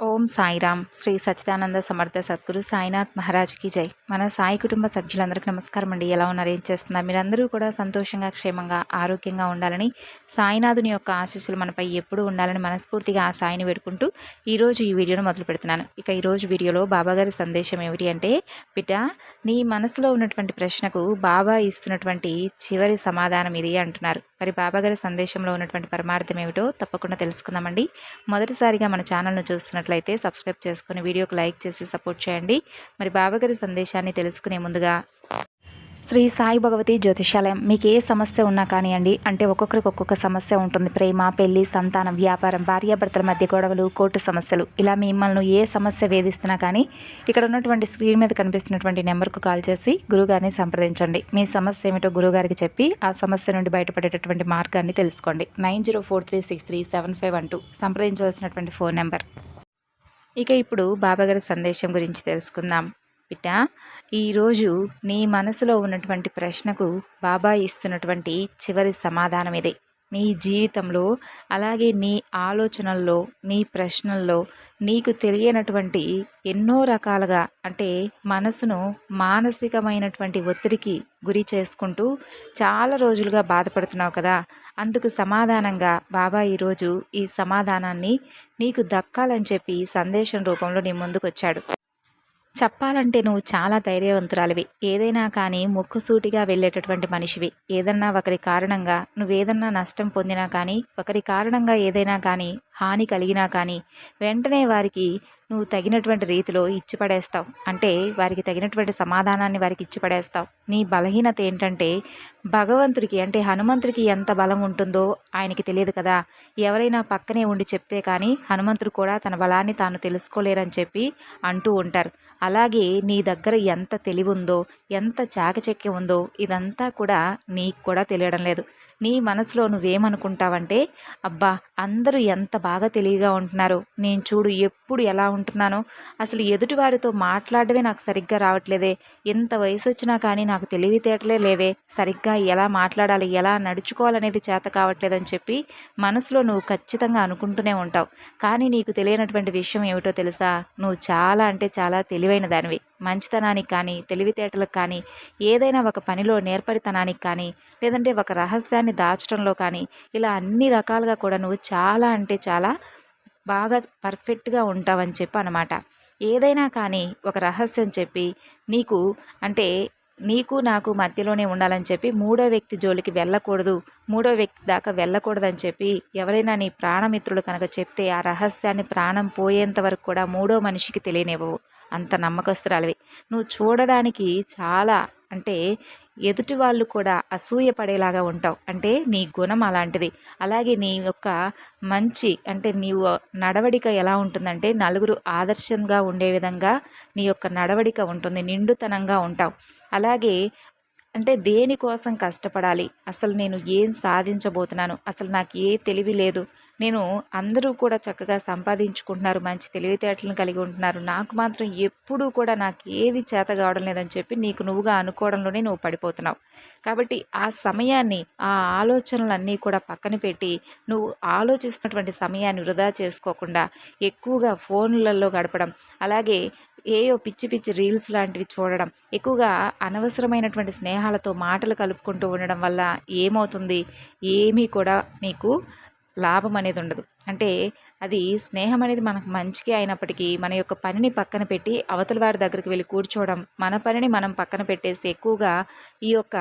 ఓం సాయిరామ్. శ్రీ సచ్చిదానంద సమర్థ సద్గురు సాయినాథ్ మహారాజ్కి జై. మన సాయి కుటుంబ సభ్యులందరికీ నమస్కారం అండి. ఎలా ఉన్నారు? ఏం చేస్తున్నారు? మీరందరూ కూడా సంతోషంగా క్షేమంగా ఆరోగ్యంగా ఉండాలని సాయినాథుని యొక్క ఆశీస్సులు మనపై ఎప్పుడూ ఉండాలని మనస్ఫూర్తిగా ఆ సాయిని వేడుకుంటూ ఈరోజు ఈ వీడియోను మొదలు పెడుతున్నాను. ఇక ఈరోజు వీడియోలో బాబాగారి సందేశం ఏమిటి అంటే బిడ్డ నీ మనసులో ఉన్నటువంటి ప్రశ్నకు బాబా ఇస్తున్నటువంటి చివరి సమాధానం ఇది అంటున్నారు. మరి బాబాగారి సందేశంలో ఉన్నటువంటి పరమార్థం ఏమిటో తప్పకుండా తెలుసుకుందామండి. మొదటిసారిగా మన ఛానల్ను చూస్తున్నట్లయితే సబ్స్క్రైబ్ చేసుకుని వీడియోకి లైక్ చేసి సపోర్ట్ చేయండి. మరి బాబాగారి సందేశాన్ని తెలుసుకునే ముందుగా శ్రీ సాయి భగవతి జ్యోతిషాలయం మీకు ఏ సమస్య ఉన్నా కానివ్వండి అంటే ఒక్కొక్కరికి ఒక్కొక్క సమస్య ఉంటుంది. ప్రేమ పెళ్ళి సంతానం వ్యాపారం భార్యాభర్తల మధ్య గొడవలు కోర్టు సమస్యలు. ఇలా మిమ్మల్ని ఏ సమస్య వేధిస్తున్నా కానీ ఇక్కడ ఉన్నటువంటి స్క్రీన్ మీద కనిపిస్తున్నటువంటి నెంబర్కు కాల్ చేసి గురుగారిని సంప్రదించండి. మీ సమస్య ఏమిటో గురుగారికి చెప్పి ఆ సమస్య నుండి బయటపడేటటువంటి మార్గాన్ని తెలుసుకోండి. Nine zero four three six three seven five one two సంప్రదించవలసినటువంటి phone number. ఇక ఇప్పుడు బాబాగారి సందేశం గురించి తెలుసుకుందాం. బిడ్డ ఈరోజు నీ మనసులో ఉన్నటువంటి ప్రశ్నకు బాబా ఇస్తున్నటువంటి చివరి సమాధానం ఇదే నీ జీవితంలో అలాగే నీ ఆలోచనల్లో నీ ప్రశ్నల్లో నీకు తెలియనటువంటి ఎన్నో రకాలుగా అంటే మనసును మానసికమైనటువంటి ఒత్తిడికి గురి చేసుకుంటూ చాలా రోజులుగా బాధపడుతున్నావు కదా. అందుకు సమాధానంగా బాబా ఈరోజు ఈ సమాధానాన్ని నీకు దక్కాలని చెప్పి సందేశం రూపంలో నీ ముందుకు వచ్చాడు చెప్పాలంటే నువ్వు చాలా ధైర్యవంతురాలివి. ఏదైనా కానీ ముక్కుసూటిగా వెళ్ళేటటువంటి మనిషివి. ఏదన్నా ఒకరి కారణంగా నువ్వేదన్నా నష్టం పొందినా కానీ ఒకరి కారణంగా ఏదైనా కానీ హాని కలిగినా కానీ వెంటనే వారికి నువ్వు తగినటువంటి రీతిలో ఇచ్చి పడేస్తావు. అంటే వారికి తగినటువంటి సమాధానాన్ని వారికి ఇచ్చి పడేస్తావు. నీ బలహీనత ఏంటంటే భగవంతుడికి అంటే హనుమంతుడికి ఎంత బలం ఉంటుందో ఆయనకి తెలియదు కదా. ఎవరైనా పక్కనే ఉండి చెప్తే కానీ హనుమంతుడు కూడా తన బలాన్ని తాను తెలుసుకోలేరని చెప్పి అంటూ ఉంటారు. అలాగే నీ దగ్గర ఎంత తెలివి ఉందో ఎంత చాకచక్యం ఉందో ఇదంతా కూడా నీకు కూడా తెలియడం లేదు. నీ మనసులో నువ్వేమనుకుంటావంటే అబ్బా అందరూ ఎంత బాగా తెలివిగా ఉంటున్నారు నేను చూడు ఎప్పుడు ఎలా ఉంటున్నానో. అసలు ఎదుటివారితో మాట్లాడమే నాకు సరిగ్గా రావట్లేదే. ఎంత వయసు వచ్చినా కానీ నాకు తెలివితేటలే లేవే. సరిగ్గా ఎలా మాట్లాడాలి ఎలా నడుచుకోవాలనేది చేత కావట్లేదని చెప్పి మనసులో నువ్వు ఖచ్చితంగా అనుకుంటూనే ఉంటావు. కానీ నీకు తెలియనటువంటి విషయం ఏమిటో తెలుసా? నువ్వు చాలా అంటే చాలా తెలివైన దానివి. మంచితనానికి కానీ తెలివితేటలకు కానీ ఏదైనా ఒక పనిలో నేర్పరితనానికి కానీ లేదంటే ఒక రహస్యాన్ని దాచడంలో కానీ ఇలా అన్ని రకాలుగా కూడా నువ్వు చాలా అంటే చాలా బాగా పర్ఫెక్ట్గా ఉంటావని చెప్పి అనమాట ఏదైనా కానీ ఒక రహస్యం చెప్పి నీకు అంటే నీకు నాకు మధ్యలోనే ఉండాలని చెప్పి మూడో వ్యక్తి జోలికి వెళ్ళకూడదు మూడో వ్యక్తి దాకా వెళ్ళకూడదని చెప్పి ఎవరైనా నీ ప్రాణమిత్రులు కనుక చెప్తే ఆ రహస్యాన్ని ప్రాణం పోయేంత వరకు కూడా మూడో మనిషికి తెలియనివ్వవు. అంత నమ్మకస్తురాలివి. నువ్వు చూడడానికి చాలా అంటే ఎదుటి వాళ్ళు కూడా అసూయ పడేలాగా ఉంటావు. అంటే నీ గుణం అలాంటిది. అలాగే నీ యొక్క మంచి అంటే నీవు నడవడిక ఎలా ఉంటుందంటే నలుగురు ఆదర్శంగా ఉండే విధంగా నీ యొక్క నడవడిక ఉంటుంది. నిండుతనంగా ఉంటావు. అలాగే అంటే దేనికోసం కష్టపడాలి? అసలు నేను ఏం సాధించబోతున్నాను? అసలు నాకు ఏ తెలివి లేదు. నేను అందరూ కూడా చక్కగా సంపాదించుకుంటున్నారు మంచి తెలివితేటలను కలిగి ఉంటున్నారు. నాకు మాత్రం ఎప్పుడూ కూడా నాకు ఏది చేత కావడం లేదని చెప్పి నీకు నువ్వుగా అనుకోవడంలోనే నువ్వు పడిపోతున్నావు. కాబట్టి ఆ సమయాన్ని ఆ ఆలోచనలన్నీ కూడా పక్కన పెట్టి నువ్వు ఆలోచిస్తున్నటువంటి సమయాన్ని వృధా చేసుకోకుండా ఎక్కువగా ఫోన్లలో గడపడం అలాగే ఏయో పిచ్చి పిచ్చి రీల్స్ లాంటివి చూడడం ఎక్కువగా అనవసరమైనటువంటి స్నేహాలతో మాటలు కలుపుకుంటూ ఉండడం వల్ల ఏమవుతుంది? ఏమీ కూడా నీకు లాభం అనేది ఉండదు. అంటే అది స్నేహం అనేది మనకు మంచిగా అయినప్పటికీ మన యొక్క పనిని పక్కన పెట్టి అవతల వారి దగ్గరికి వెళ్ళి కూర్చోవడం మన పనిని మనం పక్కన పెట్టేసి ఎక్కువగా ఈ యొక్క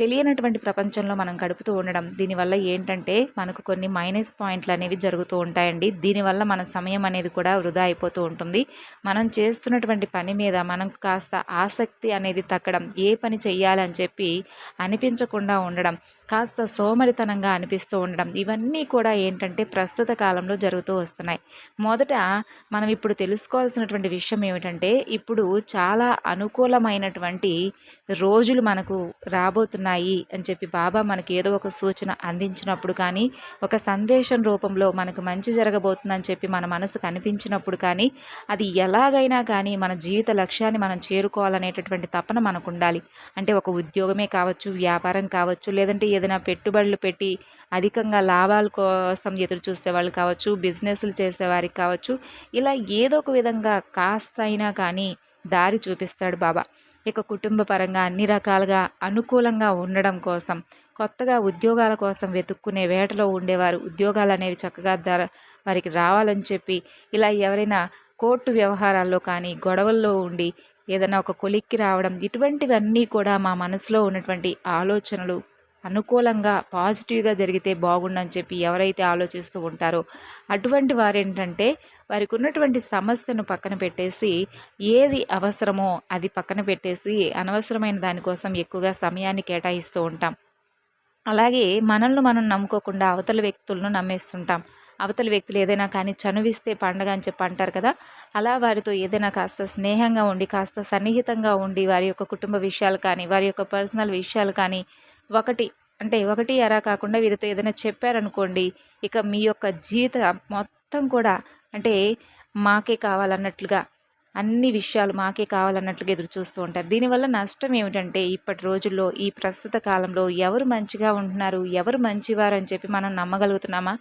తెలియనటువంటి ప్రపంచంలో మనం గడుపుతూ ఉండడం దీనివల్ల ఏంటంటే మనకు కొన్ని మైనస్ పాయింట్లు అనేవి జరుగుతూ ఉంటాయండి. దీనివల్ల మన సమయం అనేది కూడా వృధా అయిపోతూ ఉంటుంది. మనం చేస్తున్నటువంటి పని మీద మనం కాస్త ఆసక్తి అనేది తగ్గడం ఏ పని చెయ్యాలని చెప్పి అనిపించకుండా ఉండడం కాస్త సోమరితనంగా అనిపిస్తూ ఉండడం ఇవన్నీ కూడా ఏంటంటే ప్రస్తుత కాలంలో జరుగుతూ వస్తున్నాయి. మొదట మనం ఇప్పుడు తెలుసుకోవాల్సినటువంటి విషయం ఏమిటంటే ఇప్పుడు చాలా అనుకూలమైనటువంటి రోజులు మనకు రాబోతున్నాయి. ఉన్నాయి అని చెప్పి బాబా మనకి ఏదో ఒక సూచన అందించినప్పుడు కానీ ఒక సందేశం రూపంలో మనకు మంచి జరగబోతుందని చెప్పి మన మనసు కనిపించినప్పుడు కానీ అది ఎలాగైనా కానీ మన జీవిత లక్ష్యాన్ని మనం చేరుకోవాలనేటటువంటి తపన మనకు ఉండాలి అంటే ఒక ఉద్యోగమే కావచ్చు వ్యాపారం కావచ్చు లేదంటే ఏదైనా పెట్టుబడులు పెట్టి అధికంగా లాభాల కోసం ఎదురు చూసే వాళ్ళు కావచ్చు బిజినెస్లు చేసేవారికి కావచ్చు ఇలా ఏదో ఒక విధంగా కాస్త అయినా కానీ దారి చూపిస్తాడు బాబా. ఇక కుటుంబ పరంగా అన్ని రకాలుగా అనుకూలంగా ఉండడం కోసం కొత్తగా ఉద్యోగాల కోసం వెతుక్కునే వేటలో ఉండేవారు. ఉద్యోగాలు అనేవి చక్కగా ధర వారికి రావాలని చెప్పి ఇలా ఎవరైనా కోర్టు వ్యవహారాల్లో కానీ గొడవల్లో ఉండి ఏదైనా ఒక కొలిక్కి రావడం ఇటువంటివన్నీ కూడా మా మనసులో ఉన్నటువంటి ఆలోచనలు అనుకూలంగా పాజిటివ్గా జరిగితే బాగుండని చెప్పి ఎవరైతే ఆలోచిస్తూ ఉంటారో అటువంటి వారేంటంటే వారికి ఉన్నటువంటి సమస్యను పక్కన పెట్టేసి ఏది అవసరమో అది పక్కన పెట్టేసి అనవసరమైన దానికోసం ఎక్కువగా సమయాన్ని కేటాయిస్తూ ఉంటాం. అలాగే మనల్ని మనం నమ్ముకోకుండా అవతల వ్యక్తులను నమ్మేస్తుంటాం. అవతల వ్యక్తులు ఏదైనా కానీ చనువిస్తే పండగ అని చెప్పి అంటారు కదా అలా వారితో ఏదైనా కాస్త స్నేహంగా ఉండి కాస్త సన్నిహితంగా ఉండి వారి యొక్క కుటుంబ విషయాలు కానీ వారి యొక్క పర్సనల్ విషయాలు కానీ ఒకటి అంటే ఒకటి ఎరా కాకుండా వీరితో ఏదైనా చెప్పారనుకోండి ఇక మీ యొక్క జీతం మొత్తం కూడా అంటే మాకే కావాలన్నట్లుగా అన్ని విషయాలు మాకే కావాలన్నట్లుగా ఎదురు చూస్తూ ఉంటారు. దీనివల్ల నష్టం ఏమిటంటే ఇప్పటి రోజుల్లో ఈ ప్రస్తుత కాలంలో ఎవరు మంచిగా ఉంటున్నారు ఎవరు మంచివారు అని చెప్పి మనం నమ్మగలుగుతున్నామా?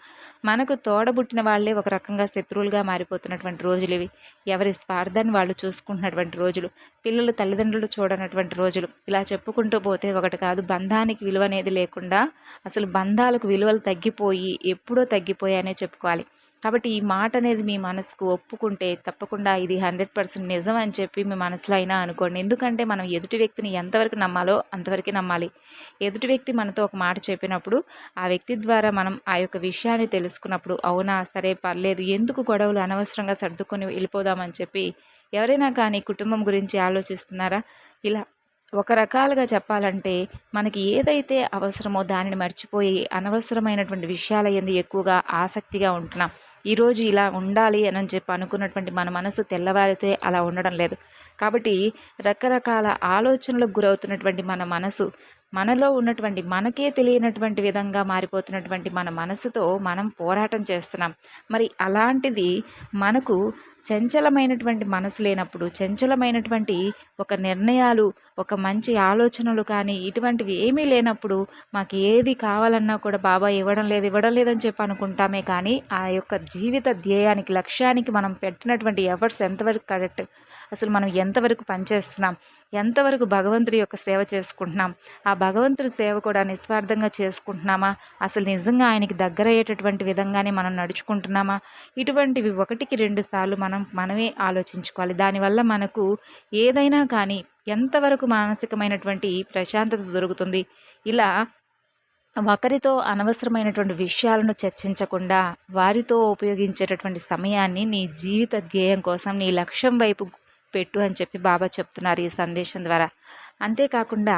మనకు తోడబుట్టిన వాళ్ళే ఒక రకంగా శత్రువులుగా మారిపోతున్నటువంటి రోజులు ఇవి. ఎవరి స్వార్థాన్ని వాళ్ళు చూసుకుంటున్నటువంటి రోజులు పిల్లలు తల్లిదండ్రులు చూడనటువంటి రోజులు. ఇలా చెప్పుకుంటూ పోతే ఒకటి కాదు బంధానికి విలువ అనేది లేకుండా అసలు బంధాలకు విలువలు తగ్గిపోయి ఎప్పుడో తగ్గిపోయాయనే చెప్పుకోవాలి. కాబట్టి ఈ మాట అనేది మీ మనసుకు ఒప్పుకుంటే తప్పకుండా ఇది హండ్రెడ్ పర్సెంట్ నిజం అని చెప్పి మీ మనసులో అయినా అనుకోండి. ఎందుకంటే మనం ఎదుటి వ్యక్తిని ఎంతవరకు నమ్మాలో అంతవరకు నమ్మాలి. ఎదుటి వ్యక్తి మనతో ఒక మాట చెప్పినప్పుడు ఆ వ్యక్తి ద్వారా మనం ఆ యొక్క విషయాన్ని తెలుసుకున్నప్పుడు అవునా సరే పర్లేదు ఎందుకు గొడవలు అనవసరంగా సర్దుకొని వెళ్ళిపోదామని చెప్పి ఎవరైనా కానీ కుటుంబం గురించి ఆలోచిస్తున్నారా? ఇలా ఒక రకాలుగా చెప్పాలంటే మనకి ఏదైతే అవసరమో దానిని మర్చిపోయి అనవసరమైనటువంటి విషయాల ఎందు ఎక్కువగా ఆసక్తిగా ఉంటున్నాం. ఈరోజు ఇలా ఉండాలి అని చెప్పి అనుకున్నటువంటి మన మనసు తెల్లవారితే అలా ఉండడం లేదు. కాబట్టి రకరకాల ఆలోచనలకు గురవుతున్నటువంటి మన మనసు మనలో ఉన్నటువంటి మనకే తెలియనటువంటి విధంగా మారిపోతున్నటువంటి మన మనసుతో మనం పోరాటం చేస్తున్నాం. మరి అలాంటిది మనకు చంచలమైనటువంటి మనసు లేనప్పుడు చంచలమైనటువంటి ఒక నిర్ణయాలు ఒక మంచి ఆలోచనలు కానీ ఇటువంటివి ఏమీ లేనప్పుడు మాకు ఏది కావాలన్నా కూడా బాబా ఇవ్వడం లేదు ఇవ్వడం లేదని చెప్పి అనుకుంటామే కానీ ఆ యొక్క జీవిత ధ్యేయానికి లక్ష్యానికి మనం పెట్టినటువంటి ఎఫర్ట్స్ ఎంతవరకు కరెక్ట్? అసలు మనం ఎంతవరకు పనిచేస్తున్నాం? ఎంతవరకు భగవంతుడి యొక్క సేవ చేసుకుంటున్నాం? ఆ భగవంతుడి సేవ కూడా నిస్వార్థంగా చేసుకుంటున్నామా? అసలు నిజంగా ఆయనకి దగ్గరయ్యేటటువంటి విధంగానే మనం నడుచుకుంటున్నామా? ఇటువంటివి ఒకటికి రెండు సార్లు మనం మనమే ఆలోచించుకోవాలి. దానివల్ల మనకు ఏదైనా కానీ ఎంతవరకు మానసికమైనటువంటి ప్రశాంతత దొరుకుతుంది? ఇలా ఒకరితో అనవసరమైనటువంటి విషయాలను చర్చించకుండా వారితో ఉపయోగించేటటువంటి సమయాన్ని నీ జీవిత ధ్యేయం కోసం నీ లక్ష్యం వైపు పెట్టు అని చెప్పి బాబా చెప్తున్నారు ఈ సందేశం ద్వారా. అంతేకాకుండా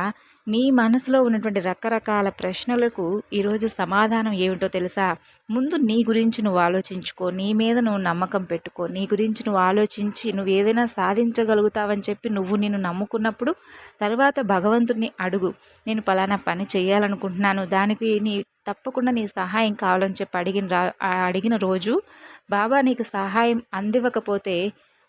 నీ మనసులో ఉన్నటువంటి రకరకాల ప్రశ్నలకు ఈరోజు సమాధానం ఏమిటో తెలుసా? ముందు నీ గురించి నువ్వు ఆలోచించుకో నీ మీద నువ్వు నమ్మకం పెట్టుకో నీ గురించి నువ్వు ఆలోచించి నువ్వు ఏదైనా సాధించగలుగుతావని చెప్పి నువ్వు నేను నమ్ముకున్నప్పుడు తర్వాత భగవంతుడిని అడుగు. నేను పలానా పని చేయాలనుకుంటున్నాను దానికి నీ తప్పకుండా నీ సహాయం కావాలని చెప్పి అడిగిన రా అడిగిన రోజు బాబా నీకు సహాయం అందివ్వకపోతే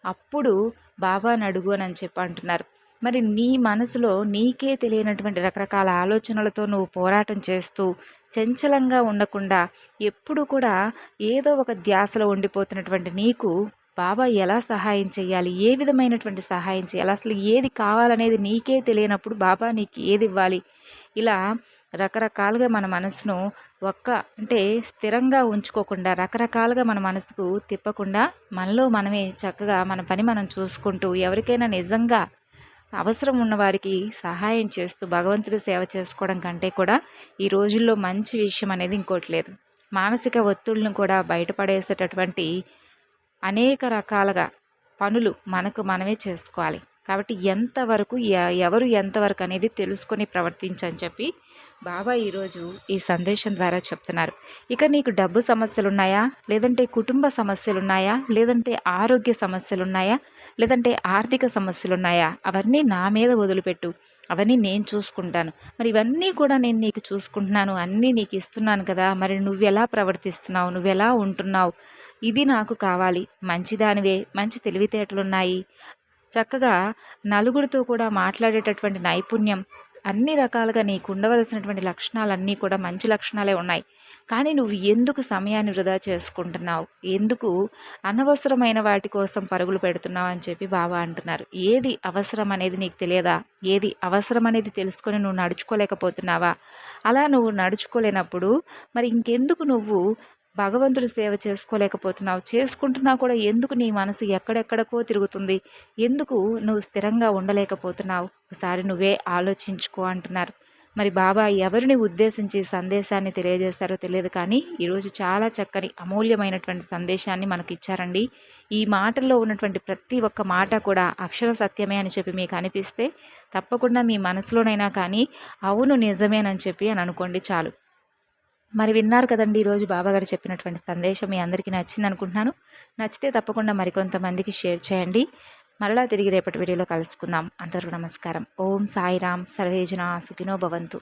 అప్పుడు బాబాని అడుగు అని చెప్పి అంటున్నారు. మరి నీ మనసులో నీకే తెలియనటువంటి రకరకాల ఆలోచనలతో నువ్వు పోరాటం చేస్తూ చంచలంగా ఉండకుండా ఎప్పుడు కూడా ఏదో ఒక ధ్యాసలో ఉండిపోతున్నటువంటి నీకు బాబా ఎలా సహాయం చేయాలి ఏ విధమైనటువంటి సహాయం చేయాలి అసలు ఏది కావాలనేది నీకే తెలియనప్పుడు బాబా నీకు ఏది ఇవ్వాలి? ఇలా రకరకాలుగా మన మనసును ఒక్క అంటే స్థిరంగా ఉంచుకోకుండా రకరకాలుగా మన మనసుకు తిప్పకుండా మనలో మనమే చక్కగా మన పని మనం చూసుకుంటూ ఎవరికైనా నిజంగా అవసరం ఉన్నవారికి సహాయం చేస్తూ భగవంతుడి సేవ చేసుకోవడం కంటే కూడా ఈ రోజుల్లో మంచి విషయం అనేది ఇంకోటి లేదు. మానసిక ఒత్తిళ్ళను కూడా బయటపడేసేటటువంటి అనేక రకాలుగా పనులు మనకు మనమే చేసుకోవాలి. కాబట్టి ఎంతవరకు ఎ- ఎవరు ఎంతవరకు అనేది తెలుసుకొని ప్రవర్తించని చెప్పి బాబా ఈరోజు ఈ సందేశం ద్వారా చెప్తున్నారు. ఇక నీకు డబ్బు సమస్యలు ఉన్నాయా లేదంటే కుటుంబ సమస్యలు ఉన్నాయా లేదంటే ఆరోగ్య సమస్యలు ఉన్నాయా లేదంటే ఆర్థిక సమస్యలు ఉన్నాయా అవన్నీ నా మీద వదిలిపెట్టు. అవన్నీ నేను చూసుకుంటాను. మరి ఇవన్నీ కూడా నేను నీకు చూసుకుంటున్నాను. అన్నీ నీకు ఇస్తున్నాను కదా. మరి నువ్వెలా ప్రవర్తిస్తున్నావు? నువ్వెలా ఉంటున్నావు? ఇది నాకు కావాలి. మంచిదానివే. మంచి తెలివితేటలున్నాయి. చక్కగా నలుగురితో కూడా మాట్లాడేటటువంటి నైపుణ్యం అన్ని రకాలుగా నీకు ఉండవలసినటువంటి లక్షణాలన్నీ కూడా మంచి లక్షణాలే ఉన్నాయి. కానీ నువ్వు ఎందుకు సమయాన్ని వృధా చేసుకుంటున్నావు? ఎందుకు అనవసరమైన వాటి కోసం పరుగులు పెడుతున్నావు అని చెప్పి బాబా అంటున్నారు. ఏది అవసరం అనేది నీకు తెలియదా? ఏది అవసరం అనేది తెలుసుకొని నువ్వు నడుచుకోలేకపోతున్నావా? అలా నువ్వు నడుచుకోలేనప్పుడు మరి ఇంకెందుకు నువ్వు భగవంతుడి సేవ చేసుకోలేకపోతున్నావు. చేసుకుంటున్నా కూడా ఎందుకు నీ మనసు ఎక్కడెక్కడికో తిరుగుతుంది? ఎందుకు నువ్వు స్థిరంగా ఉండలేకపోతున్నావు? ఒకసారి నువ్వే ఆలోచించుకో అంటున్నారు. మరి బాబా ఎవరిని ఉద్దేశించి సందేశాన్ని తెలియజేశారో తెలియదు కానీ ఈరోజు చాలా చక్కని అమూల్యమైనటువంటి సందేశాన్ని మనకు ఇచ్చారండి ఈ మాటల్లో ఉన్నటువంటి ప్రతి ఒక్క మాట కూడా అక్షర సత్యమే అని చెప్పి మీకు అనిపిస్తే తప్పకుండా మీ మనసులోనైనా కానీ అవును నిజమేనని చెప్పి అని అనుకోండి చాలు. మరి విన్నారు కదండి ఈరోజు బాబాగారు చెప్పినటువంటి సందేశం మీ అందరికీ నచ్చింది అనుకుంటున్నాను. నచ్చితే తప్పకుండా మరికొంతమందికి షేర్ చేయండి. మరలా తిరిగి రేపటి వీడియోలో కలుసుకుందాం. అందరికీ నమస్కారం. ఓం సాయిరామ్ సర్వేజన సుఖినో భవంతు.